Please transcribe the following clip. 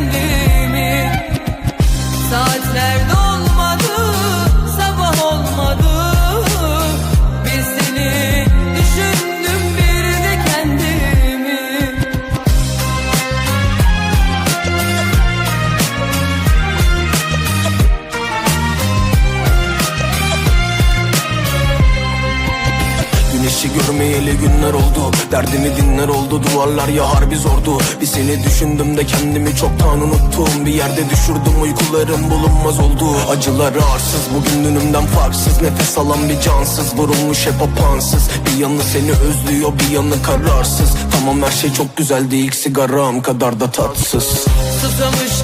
and. Görmeyeli günler oldu. Derdini dinler oldu duvarlar ya harbi zordu. Bir seni düşündüm de kendimi çoktan unuttum. Bir yerde düşürdüm uykularım bulunmaz oldu. Acılar arsız bugün dünümden farksız. Nefes alan bir cansız vurulmuş hep apansız Bir yanı seni özlüyor bir yanı kararsız. Tamam her şey çok güzeldi ilk sigaram kadar da tatsız. Gör